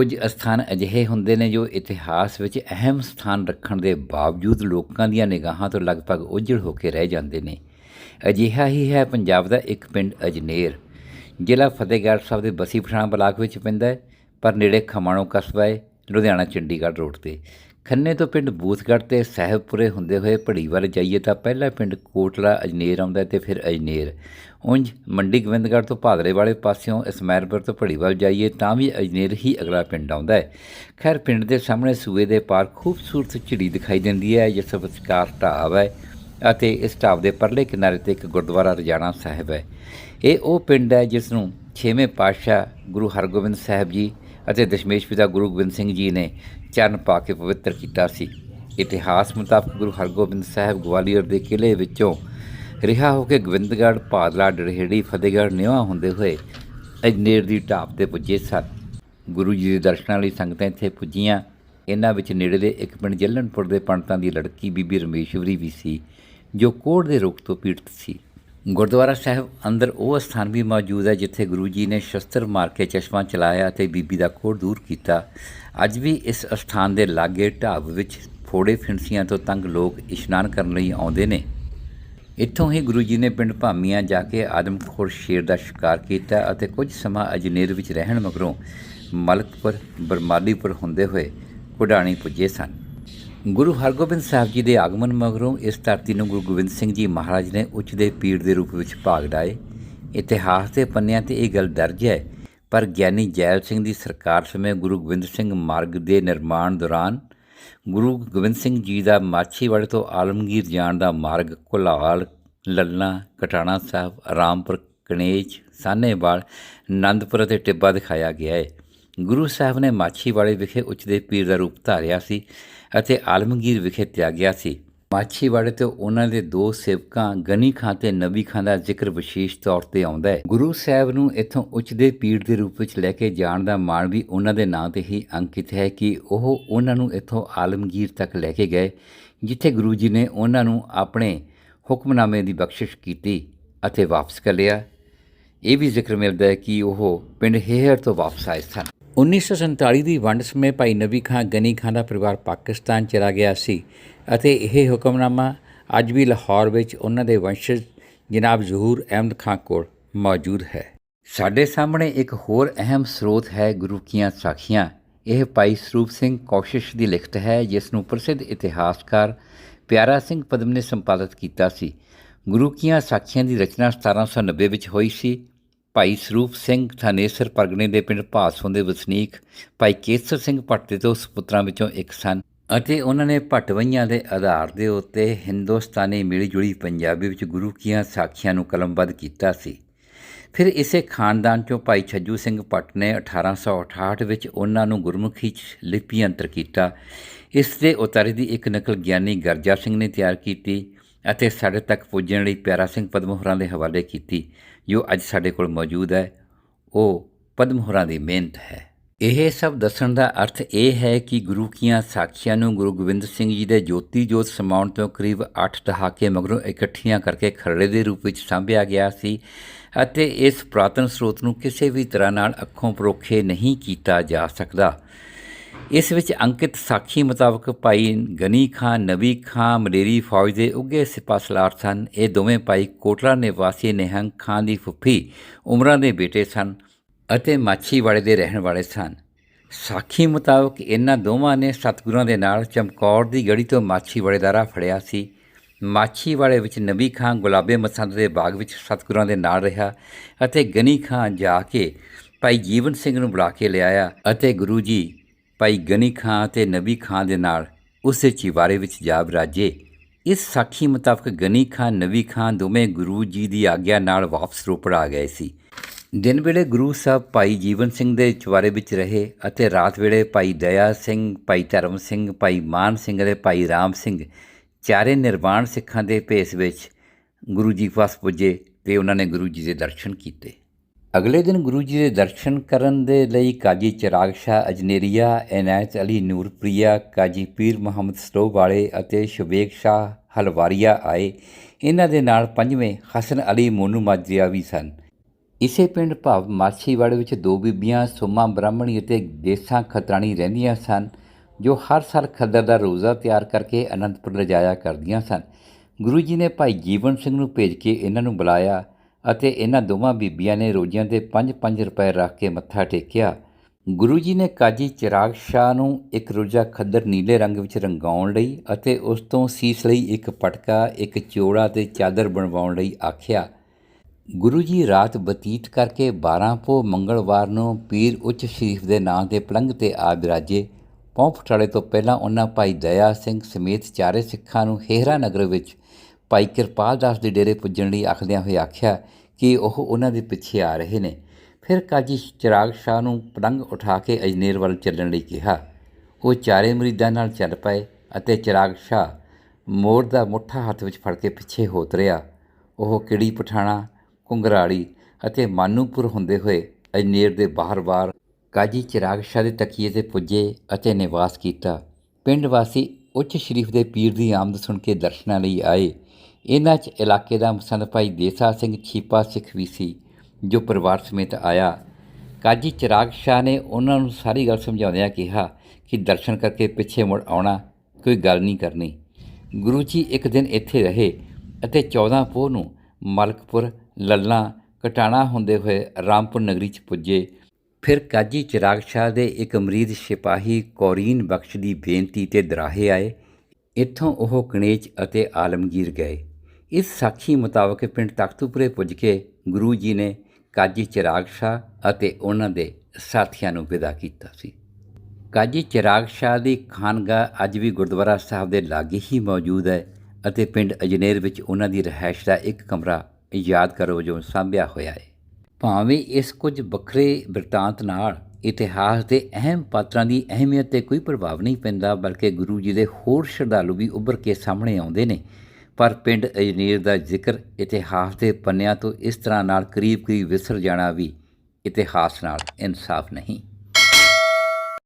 ਕੁਝ ਅਸਥਾਨ ਅਜਿਹੇ ਹੁੰਦੇ ਨੇ ਜੋ ਇਤਿਹਾਸ ਵਿੱਚ ਅਹਿਮ ਸਥਾਨ ਰੱਖਣ ਦੇ ਬਾਵਜੂਦ ਲੋਕਾਂ ਦੀਆਂ ਨਿਗਾਹਾਂ ਤੋਂ ਲਗਭਗ ਉਜੜ ਹੋ ਕੇ ਰਹਿ ਜਾਂਦੇ ਨੇ। ਅਜਿਹਾ ਹੀ ਹੈ ਪੰਜਾਬ ਦਾ ਇੱਕ ਪਿੰਡ ਅਜਨੇਰ। ਜ਼ਿਲ੍ਹਾ ਫਤਿਹਗੜ੍ਹ ਸਾਹਿਬ ਦੇ ਬਸੀ ਪਠਾਣਾ ਬਲਾਕ ਵਿੱਚ ਪੈਂਦਾ ਹੈ, ਪਰ ਨੇੜੇ ਖਮਾਣੋ ਕਸਬਾ ਹੈ, ਲੁਧਿਆਣਾ ਚੰਡੀਗੜ੍ਹ ਰੋਡ ਤੇ। ਖੰਨੇ ਤੋਂ ਪਿੰਡ ਬੂਥਗੜ੍ਹ ਤੇ ਸਾਹਿਬਪੁਰੇ ਹੁੰਦੇ ਹੋਏ ਭੜੀ ਵੱਲ ਜਾਈਏ ਤਾਂ ਪਹਿਲਾ ਪਿੰਡ ਕੋਟਲਾ ਅਜਨੇਰ ਆਉਂਦਾ ਹੈ ਤੇ ਫਿਰ ਅਜਨੇਰ। ਉਂਝ ਮੰਡੀ ਗੋਬਿੰਦਗੜ੍ਹ ਤੋਂ ਭਾਦਰੇ ਵਾਲੇ ਪਾਸਿਓਂ ਇਸਮੈਲਪੁਰ ਤੋਂ ਭੜੀ ਵੱਲ ਜਾਈਏ ਤਾਂ ਵੀ ਅਜਨੇਰ ਹੀ ਅਗਲਾ ਪਿੰਡ ਆਉਂਦਾ ਹੈ। ਖੈਰ ਪਿੰਡ ਦੇ ਸਾਹਮਣੇ ਸੂਏ ਦੇ ਪਾਰ ਖੂਬਸੂਰਤ ਝਿੜੀ ਦਿਖਾਈ ਦਿੰਦੀ ਹੈ, ਜਿਸ ਵਿਚਕਾਰ ਢਾਬ ਹੈ ਅਤੇ ਇਸ ਢਾਬ ਦੇ ਪਰਲੇ ਕਿਨਾਰੇ ਤੇ ਇੱਕ ਗੁਰਦੁਆਰਾ ਰਜਾਣਾ ਸਾਹਿਬ ਹੈ। ਇਹ ਉਹ ਪਿੰਡ ਹੈ ਜਿਸ ਨੂੰ ਛੇਵੇਂ ਪਾਤਸ਼ਾਹ ਗੁਰੂ ਹਰਗੋਬਿੰਦ ਸਾਹਿਬ ਜੀ ਅਤੇ ਦਸ਼ਮੇਸ਼ ਪਿਤਾ ਗੁਰੂ ਗੋਬਿੰਦ ਸਿੰਘ ਜੀ ਨੇ ਚਰਨ ਪਾ ਕੇ ਪਵਿੱਤਰ ਕੀਤਾ ਸੀ। ਇਤਿਹਾਸ ਮੁਤਾਬਕ ਗੁਰੂ ਹਰਗੋਬਿੰਦ ਸਾਹਿਬ ਗਵਾਲੀਅਰ ਦੇ ਕਿਲੇ ਵਿੱਚੋਂ ਰਿਹਾ ਹੋ ਕੇ ਗੋਬਿੰਦਗੜ੍ਹ ਪਾਦਲਾ ਡਰਹੇੜੀ, ਫਤਿਹਗੜ੍ਹ ਨਿਵਾ ਹੁੰਦੇ ਹੋਏ ਅਜਨੇਰ ਦੀ ਢਾਬ ਤੇ ਪੁੱਜੇ ਸਨ। ਗੁਰੂ ਜੀ ਦੇ ਦਰਸ਼ਨਾਂ ਲਈ ਸੰਗਤਾਂ ਇੱਥੇ ਪੁੱਜੀਆਂ। ਇਹਨਾਂ ਵਿੱਚ ਨੇੜੇ ਦੇ ਇੱਕ ਪਿੰਡ ਜੱਲਣਪੁਰ ਦੇ ਪੰਡਤਾਂ ਦੀ ਲੜਕੀ ਬੀਬੀ ਰਮੇਸ਼ਵਰੀ ਵੀ ਸੀ, ਜੋ ਕੋੜ ਦੇ ਰੋਗ ਤੋਂ ਪੀੜਤ ਸੀ। ਗੁਰਦੁਆਰਾ ਸਾਹਿਬ ਅੰਦਰ ਉਹ ਸਥਾਨ ਵੀ ਮੌਜੂਦ ਹੈ ਜਿੱਥੇ ਗੁਰੂ ਜੀ ਨੇ ਸ਼ਸਤਰ ਮਾਰ ਕੇ ਚਸ਼ਮਾ ਚਲਾਇਆ ਅਤੇ ਬੀਬੀ ਦਾ ਕੋੜ ਦੂਰ ਕੀਤਾ। ਅੱਜ ਵੀ ਇਸ ਸਥਾਨ ਦੇ ਲਾਗੇ ਢਾਬ ਵਿੱਚ ਫੋੜੇ ਫਿੰਸੀਆਂ ਤੋਂ ਤੰਗ ਲੋਕ ਇਸ਼ਨਾਨ ਕਰਨ ਲਈ ਆਉਂਦੇ ਨੇ। ਇੱਥੋਂ ਹੀ ਗੁਰੂ ਜੀ ਨੇ ਪਿੰਡ ਭਾਮੀਆਂ ਜਾ ਕੇ ਆਦਮਖੋਰ ਸ਼ੇਰ ਦਾ ਸ਼ਿਕਾਰ ਕੀਤਾ ਅਤੇ ਕੁਝ ਸਮਾਂ ਅਜਨੇਰ ਵਿੱਚ ਰਹਿਣ ਮਗਰੋਂ ਮਲਕਪੁਰ, ਬਰਮਾਲੀਪੁਰ ਹੁੰਦੇ ਹੋਏ ਕੁਡਾਣੀ ਪੁੱਜੇ ਸਨ। ਗੁਰੂ ਹਰਗੋਬਿੰਦ ਸਾਹਿਬ ਜੀ ਦੇ ਆਗਮਨ ਮਗਰੋਂ ਇਸ ਧਰਤੀ ਨੂੰ ਗੁਰੂ ਗੋਬਿੰਦ ਸਿੰਘ ਜੀ ਮਹਾਰਾਜ ਨੇ ਉੱਚ ਦੇ ਪੀਰ ਦੇ ਰੂਪ ਵਿੱਚ ਭਾਗ ਡਾਏ ਇਤਿਹਾਸ ਦੇ ਪੰਨਿਆਂ ਤੇ ਇਹ ਗੱਲ ਦਰਜ ਹੈ, ਪਰ ਗਿਆਨੀ ਜੈਲ ਸਿੰਘ ਦੀ ਸਰਕਾਰ ਸਮੇਂ ਗੁਰੂ ਗੋਬਿੰਦ ਸਿੰਘ ਮਾਰਗ ਦੇ ਨਿਰਮਾਣ ਦੌਰਾਨ ਗੁਰੂ ਗੋਬਿੰਦ ਸਿੰਘ ਜੀ ਦਾ ਮਾਛੀਵਾੜੇ ਤੋਂ ਆਲਮਗੀਰ ਜਾਣ ਦਾ ਮਾਰਗ ਕੁਲਾਲ ਲੱਲਣਾ ਕਟਾਣਾ ਸਾਹਿਬ ਆਰਾਮਪੁਰ ਕਨੇਜ, ਸਾਹਨੇਵਾਲ ਆਨੰਦਪੁਰ ਅਤੇ ਟਿੱਬਾ ਦਿਖਾਇਆ ਗਿਆ ਹੈ। ਗੁਰੂ ਸਾਹਿਬ ਨੇ ਮਾਛੀਵਾੜੇ ਵਿਖੇ ਉੱਚ ਦੇ ਪੀਰ ਦਾ ਰੂਪ ਧਾਰਿਆ ਸੀ ਅਤੇ ਆਲਮਗੀਰ ਵਿਖੇ ਤਿਆਗਿਆ ਸੀ। ਮਾਛੀਵਾੜੇ ਤੇ ਉਹਨਾਂ ਦੇ ਦੋ ਸੇਵਕਾਂ ਗਨੀ ਖਾਂ ਤੇ ਨਬੀ ਖਾਂ ਦਾ ਜ਼ਿਕਰ ਵਿਸ਼ੇਸ਼ ਤੌਰ ਤੇ ਆਉਂਦਾ ਹੈ। ਗੁਰੂ ਸਾਹਿਬ ਨੂੰ ਇੱਥੋਂ ਉੱਚ ਦੇ ਪੀਰ ਦੇ ਰੂਪ ਵਿੱਚ ਲੈ ਕੇ ਜਾਣ ਦਾ ਮਾਣ ਵੀ ਉਹਨਾਂ ਦੇ ਨਾਂ ਤੇ ਹੀ ਅੰਕਿਤ ਹੈ ਕਿ ਉਹ ਉਹਨਾਂ ਨੂੰ ਇੱਥੋਂ ਆਲਮਗੀਰ ਤੱਕ ਲੈ ਕੇ ਗਏ, ਜਿੱਥੇ ਗੁਰੂ ਜੀ ਨੇ ਉਹਨਾਂ ਨੂੰ ਆਪਣੇ ਹੁਕਮਨਾਮੇ ਦੀ ਬਖਸ਼ਿਸ਼ ਕੀਤੀ ਅਤੇ ਵਾਪਸ ਕਰ ਲਿਆ। ਇਹ ਵੀ ਜ਼ਿਕਰ ਮਿਲਦਾ ਹੈ ਕਿ ਉਹ ਪਿੰਡ ਹੇਹਰ ਤੋਂ ਵਾਪਸ ਆਏ ਸਨ। 1947 ਦੀ ਵੰਡ ਸਮੇਂ ਭਾਈ ਨਬੀ ਖਾਂ ਗਨੀ ਖਾਂ ਦਾ ਪਰਿਵਾਰ ਪਾਕਿਸਤਾਨ ਚਲਾ ਗਿਆ ਸੀ ਅਤੇ ਇਹ ਹੁਕਮਨਾਮਾ ਅੱਜ ਵੀ ਲਾਹੌਰ ਵਿੱਚ ਉਹਨਾਂ ਦੇ ਵੰਸ਼ਜ ਜਨਾਬ ਜ਼ਹੂਰ ਅਹਿਮਦ ਖਾਂ ਕੋਲ ਮੌਜੂਦ ਹੈ। ਸਾਡੇ ਸਾਹਮਣੇ ਇੱਕ ਹੋਰ ਅਹਿਮ ਸਰੋਤ ਹੈ ਗੁਰੂ ਕੀਆਂ ਸਾਖੀਆਂ। ਇਹ ਭਾਈ ਸਰੂਪ ਸਿੰਘ ਕੌਸ਼ਿਸ਼ ਦੀ ਲਿਖਤ ਹੈ, ਜਿਸ ਨੂੰ ਪ੍ਰਸਿੱਧ ਇਤਿਹਾਸਕਾਰ ਪਿਆਰਾ ਸਿੰਘ ਪਦਮ ਨੇ ਸੰਪਾਦਿਤ ਕੀਤਾ ਸੀ। ਗੁਰੂ ਕੀਆਂ ਸਾਖੀਆਂ ਦੀ ਰਚਨਾ 1790 ਵਿੱਚ ਹੋਈ ਸੀ। ਭਾਈ ਸਰੂਪ ਸਿੰਘ ਥਾਨੇਸਰ ਪਰਗਣੇ ਦੇ ਪਿੰਡ ਭਾਸੋਂ ਦੇ ਵਸਨੀਕ ਭਾਈ ਕੇਸਰ ਸਿੰਘ ਭੱਟ ਦੇ ਦੋ ਸੁਪੁੱਤਰਾਂ ਵਿੱਚੋਂ ਇੱਕ ਸਨ ਅਤੇ ਉਹਨਾਂ ਨੇ ਭਟਵਈਆਂ ਦੇ ਆਧਾਰ ਦੇ ਉੱਤੇ ਹਿੰਦੁਸਤਾਨੀ ਮਿਲੀ ਜੁਲੀ ਪੰਜਾਬੀ ਵਿੱਚ ਗੁਰੂ ਕੀਆਂ ਸਾਖੀਆਂ ਨੂੰ ਕਲਮਬੱਧ ਕੀਤਾ ਸੀ। ਫਿਰ ਇਸੇ ਖਾਨਦਾਨ ਚੋਂ ਭਾਈ ਛੱਜੂ ਸਿੰਘ ਭੱਟ ਨੇ 1868 ਵਿੱਚ ਉਹਨਾਂ ਨੂੰ ਗੁਰਮੁਖੀ 'ਚ ਲਿਪੀਅੰਤਰ ਕੀਤਾ। ਇਸ ਦੇ ਉਤਾਰੇ ਦੀ ਇੱਕ ਨਕਲ ਗਿਆਨੀ ਗਰਜਾ ਸਿੰਘ ਨੇ ਤਿਆਰ ਕੀਤੀ। ਅਤੇ ਸਾਡੇ ਤੱਕ ਪੁੱਜਣ ਲਈ ਪਿਆਰਾ ਸਿੰਘ ਪਦਮ ਹੋਰਾਂ ਦੇ ਹਵਾਲੇ ਕੀਤੀ, ਜੋ ਅੱਜ ਸਾਡੇ ਕੋਲ ਮੌਜੂਦ ਹੈ। ਉਹ ਪਦਮ ਹੋਰਾਂ ਦੀ ਮਿਹਨਤ ਹੈ। ਇਹ ਸਭ ਦੱਸਣ ਦਾ ਅਰਥ ਇਹ ਹੈ ਕਿ ਗੁਰੂ ਕੀਆਂ ਸਾਖੀਆਂ ਨੂੰ ਗੁਰੂ ਗੋਬਿੰਦ ਸਿੰਘ ਜੀ ਦੇ ਜੋਤੀ ਜੋਤ ਸਮਾਉਣ ਤੋਂ ਕਰੀਬ 8 ਦਹਾਕੇ ਮਗਰੋਂ ਇਕੱਠੀਆਂ ਕਰਕੇ ਖਰੜੇ ਦੇ ਰੂਪ ਵਿੱਚ ਸਾਂਭਿਆ ਗਿਆ ਸੀ ਅਤੇ ਇਸ ਪ੍ਰਾਤਨ ਸਰੋਤ ਨੂੰ ਕਿਸੇ ਵੀ ਤਰ੍ਹਾਂ ਨਾਲ ਅੱਖੋਂ ਪਰੋਖੇ ਨਹੀਂ ਕੀਤਾ ਜਾ ਸਕਦਾ। ਇਸ ਵਿੱਚ ਅੰਕਿਤ ਸਾਖੀ ਮੁਤਾਬਕ ਭਾਈ ਗਨੀ ਖਾਂ ਨਬੀ ਖਾਂ, ਮਲੇਰੀ ਫੌਜ ਦੇ ਉੱਗੇ ਸਿਪਾਸਲਾਰ ਸਨ। ਇਹ ਦੋਵੇਂ ਭਾਈ ਕੋਟਲਾ ਨਿਵਾਸੀ ਨਿਹੰਗ ਖਾਂ ਦੀ ਫੁੱਫੀ ਉਮਰਾਂ ਦੇ ਬੇਟੇ ਸਨ ਅਤੇ ਮਾਛੀਵਾੜੇ ਦੇ ਰਹਿਣ ਵਾਲੇ ਸਨ। ਸਾਖੀ ਮੁਤਾਬਕ ਇਹਨਾਂ ਦੋਵਾਂ ਨੇ ਸਤਿਗੁਰਾਂ ਦੇ ਨਾਲ ਚਮਕੌਰ ਦੀ ਗੜੀ ਤੋਂ ਮਾਛੀਵਾੜੇ ਦਾ ਰਾਹ ਫੜਿਆ ਸੀ। ਮਾਛੀਵਾੜੇ ਵਿੱਚ ਨਬੀ ਖਾਂ ਗੁਲਾਬੇ ਮਸੰਦ ਦੇ ਬਾਗ ਵਿੱਚ ਸਤਿਗੁਰਾਂ ਦੇ ਨਾਲ ਰਿਹਾ ਅਤੇ ਗਨੀ ਖਾਂ ਜਾ ਕੇ ਭਾਈ ਜੀਵਨ ਸਿੰਘ ਨੂੰ ਬੁਲਾ ਕੇ ਲਿਆਇਆ ਅਤੇ ਗੁਰੂ ਜੀ ਭਾਈ ਗਨੀ ਖਾਂ ਤੇ ਨਬੀ ਖਾਂ ਦੇ ਨਾਲ ਉਸੇ ਚਿਵਾਰੇ ਵਿੱਚ ਜਾ ਵਿਰਾਜੇ ਇਸ ਸਾਖੀ ਮੁਤਾਬਕ ਗਨੀ ਖਾਂ, ਨਬੀ ਖਾਂ ਦੋਵੇਂ ਗੁਰੂ ਜੀ ਦੀ ਆਗਿਆ ਨਾਲ ਵਾਪਸ ਰੋਪੜ ਆ ਗਏ ਸੀ। ਦਿਨ ਵੇਲੇ ਗੁਰੂ ਸਾਹਿਬ ਭਾਈ ਜੀਵਨ ਸਿੰਘ ਦੇ ਚਵਾਰੇ ਵਿੱਚ ਰਹੇ ਅਤੇ ਰਾਤ ਵੇਲੇ ਭਾਈ ਦਇਆ ਸਿੰਘ, ਭਾਈ ਧਰਮ ਸਿੰਘ, ਭਾਈ ਮਾਨ ਸਿੰਘ ਅਤੇ ਭਾਈ ਰਾਮ ਸਿੰਘ, ਚਾਰੇ ਨਿਰਵਾਣ ਸਿੱਖਾਂ ਦੇ ਭੇਸ ਵਿੱਚ ਗੁਰੂ ਜੀ ਪਾਸ ਪੁੱਜੇ ਤੇ ਉਹਨਾਂ ਨੇ ਗੁਰੂ ਜੀ ਦੇ ਦਰਸ਼ਨ ਕੀਤੇ। ਅਗਲੇ ਦਿਨ ਗੁਰੂ ਜੀ ਦੇ ਦਰਸ਼ਨ ਕਰਨ ਦੇ ਲਈ ਕਾਜੀ ਚਿਰਾਗ ਸ਼ਾਹ, ਅਜਨੇਰੀਆ ਇਨਾਇਤ ਅਲੀ ਨੂਰਪ੍ਰਿਆ, ਕਾਜੀ ਪੀਰ ਮੁਹੰਮਦ ਸਟੋਵ ਵਾਲੇ ਅਤੇ ਸ਼ੁਬੇਗ ਸ਼ਾਹ ਹਲਵਾਰੀਆ ਆਏ। ਇਹਨਾਂ ਦੇ ਨਾਲ ਪੰਜਵੇਂ ਹਸਨ ਅਲੀ ਮੋਨੂ ਮਾਜਰੀਆ ਵੀ ਸਨ। ਇਸੇ ਪਿੰਡ ਭਾਵ ਮਾਛੀਵਾੜੇ ਵਿੱਚ ਦੋ ਬੀਬੀਆਂ ਸੋਮਾ ਬ੍ਰਾਹਮਣੀ ਅਤੇ ਦੇਸਾਂ ਖਤਰਾਣੀ ਰਹਿੰਦੀਆਂ ਸਨ, ਜੋ ਹਰ ਸਾਲ ਖੱਦਰ ਦਾ ਰੋਜ਼ਾ ਤਿਆਰ ਕਰਕੇ ਅਨੰਦਪੁਰ ਲਿਜਾਇਆ ਕਰਦੀਆਂ ਸਨ। ਗੁਰੂ ਜੀ ਨੇ ਭਾਈ ਜੀਵਨ ਸਿੰਘ ਨੂੰ ਭੇਜ ਕੇ ਇਹਨਾਂ ਨੂੰ ਬੁਲਾਇਆ। ਅਤੇ ਇਹਨਾਂ ਦੋਵਾਂ ਬੀਬੀਆਂ ਨੇ ਰੋਜ਼ਿਆਂ ਦੇ 5-5 ਰੁਪਏ ਰੱਖ ਕੇ ਮੱਥਾ ਟੇਕਿਆ। ਗੁਰੂ ਜੀ ਨੇ ਕਾਜੀ ਚਿਰਾਗ ਸ਼ਾਹ ਨੂੰ ਇੱਕ ਰੋਜ਼ਾ ਖੱਦਰ ਨੀਲੇ ਰੰਗ ਵਿੱਚ ਰੰਗਾਉਣ ਲਈ ਅਤੇ ਉਸ ਤੋਂ ਸੀਸ ਲਈ ਇੱਕ ਪਟਕਾ, ਇੱਕ ਚੋੜਾ ਤੇ ਚਾਦਰ ਬਣਵਾਉਣ ਲਈ ਆਖਿਆ। ਗੁਰੂ ਜੀ ਰਾਤ ਬਤੀਤ ਕਰਕੇ 12 ਪੋ ਮੰਗਲਵਾਰ ਨੂੰ ਪੀਰ ਉੱਚ ਸ਼ਰੀਫ ਦੇ ਨਾਂ ਦੇ ਪਲੰਗ ਤੇ ਆ ਬਿਰਾਜੇ। ਪੌਂਫਟਾਲੇ ਤੋਂ ਪਹਿਲਾਂ ਉਹਨਾਂ ਭਾਈ ਦਇਆ ਸਿੰਘ ਸਮੇਤ ਚਾਰੇ ਸਿੱਖਾਂ ਨੂੰ ਹੇਹਰਾ ਨਗਰ ਵਿੱਚ ਭਾਈ ਕਿਰਪਾਲ ਦਾਸ ਦੇ ਡੇਰੇ ਪੁੱਜਣ ਲਈ ਆਖਦਿਆਂ ਹੋਏ ਆਖਿਆ ਕਿ ਉਹ ਉਹਨਾਂ ਦੇ ਪਿੱਛੇ ਆ ਰਹੇ ਨੇ। ਫਿਰ ਕਾਜੀ ਚਿਰਾਗ ਸ਼ਾਹ ਨੂੰ ਪਲੰਗ ਉਠਾ ਕੇ ਅਜਨੇਰ ਵੱਲ ਚੱਲਣ ਲਈ ਕਿਹਾ। ਉਹ ਚਾਰੇ ਮਰੀਦਾਂ ਨਾਲ ਚੱਲ ਪਏ ਅਤੇ ਚਿਰਾਗ ਸ਼ਾਹ ਮੋਰ ਦਾ ਮੁੱਠਾ ਹੱਥ ਵਿੱਚ ਫੜ ਕੇ ਪਿੱਛੇ ਹੋ ਤੁਰਿਆ ਉਹ ਕਿੜੀ ਪਠਾਣਾ ਕੁੰਗਰਾੜੀ ਅਤੇ ਮਾਨੂਪੁਰ ਹੁੰਦੇ ਹੋਏ ਅਜਨੇਰ ਦੇ ਬਾਹਰ-ਬਾਹਰ ਕਾਜੀ ਚਿਰਾਗ ਸ਼ਾਹ ਦੇ ਤਕੀਏ ਤੇ ਪੁੱਜੇ ਅਤੇ ਨਿਵਾਸ ਕੀਤਾ। ਪਿੰਡ ਵਾਸੀ ਉੱਚ ਸ਼ਰੀਫ ਦੇ ਪੀਰ ਦੀ ਆਮਦ ਸੁਣ ਕੇ ਦਰਸ਼ਨਾਂ ਲਈ ਆਏ। ਇਹਨਾਂ 'ਚ ਇਲਾਕੇ ਦਾ ਮਸੰਦ ਭਾਈ ਦੇਸਾ ਸਿੰਘ ਛੀਪਾ ਸਿੱਖ ਵੀ ਸੀ, ਜੋ ਪਰਿਵਾਰ ਸਮੇਤ ਆਇਆ। ਕਾਜੀ ਚਿਰਾਗ ਸ਼ਾਹ ਨੇ ਉਹਨਾਂ ਨੂੰ ਸਾਰੀ ਗੱਲ ਸਮਝਾਉਂਦਿਆਂ ਕਿਹਾ ਕਿ ਦਰਸ਼ਨ ਕਰਕੇ ਪਿੱਛੇ ਮੁੜ ਆਉਣਾ ਕੋਈ ਗੱਲ ਨਹੀਂ ਕਰਨੀ। ਗੁਰੂ ਜੀ ਇੱਕ ਦਿਨ ਇੱਥੇ ਰਹੇ ਅਤੇ 14 ਪੋਹ ਨੂੰ ਮਲਕਪੁਰ, ਲੱਲਾ, ਕਟਾਣਾ ਹੁੰਦੇ ਹੋਏ ਰਾਮਪੁਰ ਨਗਰੀ 'ਚ ਪੁੱਜੇ। ਫਿਰ ਕਾਜੀ ਚਿਰਾਗ ਸ਼ਾਹ ਦੇ ਇੱਕ ਮਰੀਦ ਸਿਪਾਹੀ ਕੌਰੀਨ ਬਖਸ਼ ਦੀ ਬੇਨਤੀ ਤੇ ਦਰਾਹੇ ਆਏ। ਇੱਥੋਂ ਉਹ ਕਣੇਚ ਅਤੇ ਆਲਮਗੀਰ ਗਏ। ਇਸ ਸਾਖੀ ਮੁਤਾਬਕ ਪਿੰਡ ਤਖਤੂਪੁਰੇ ਪੁੱਜ ਕੇ ਗੁਰੂ ਜੀ ਨੇ ਕਾਜੀ ਚਿਰਾਗ ਸ਼ਾਹ ਅਤੇ ਉਹਨਾਂ ਦੇ ਸਾਥੀਆਂ ਨੂੰ ਵਿਦਾ ਕੀਤਾ ਸੀ। ਕਾਜੀ ਚਿਰਾਗ ਸ਼ਾਹ ਦੀ ਖਾਨਗਾਹ ਅੱਜ ਵੀ ਗੁਰਦੁਆਰਾ ਸਾਹਿਬ ਦੇ ਲਾਗੇ ਹੀ ਮੌਜੂਦ ਹੈ ਅਤੇ ਪਿੰਡ ਅਜਨੇਰ ਵਿੱਚ ਉਹਨਾਂ ਦੀ ਰਹਿائش ਦਾ ਇੱਕ ਕਮਰਾ ਯਾਦ ਕਰੋ ਵਜੋਂ ਸਾਂਭਿਆ ਹੋਇਆ ਹੈ। ਭਾਵੇਂ ਇਸ ਕੁਝ ਵੱਖਰੇ ਬਿਰਤਾਂਤ ਨਾਲ ਇਤਿਹਾਸ ਦੇ ਅਹਿਮ ਪਾਤਰਾਂ ਦੀ ਅਹਿਮੀਅਤ ਤੇ ਕੋਈ ਪ੍ਰਭਾਵ ਨਹੀਂ ਪੈਂਦਾ, ਬਲਕਿ ਗੁਰੂ ਜੀ ਦੇ ਹੋਰ ਸ਼ਰਧਾਲੂ ਵੀ ਉੱਭਰ ਕੇ ਸਾਹਮਣੇ ਆਉਂਦੇ ਨੇ ਪਰ ਪਿੰਡ ਅਜਨੀਰ ਦਾ ਜ਼ਿਕਰ ਇਤਿਹਾਸ ਦੇ ਪੰਨਿਆਂ ਤੋਂ ਇਸ ਤਰ੍ਹਾਂ ਨਾਲ ਕਰੀਬ-ਕਰੀਬ ਵਿਸਰ ਜਾਣਾ ਵੀ ਇਤਿਹਾਸ ਨਾਲ ਇਨਸਾਫ ਨਹੀਂ।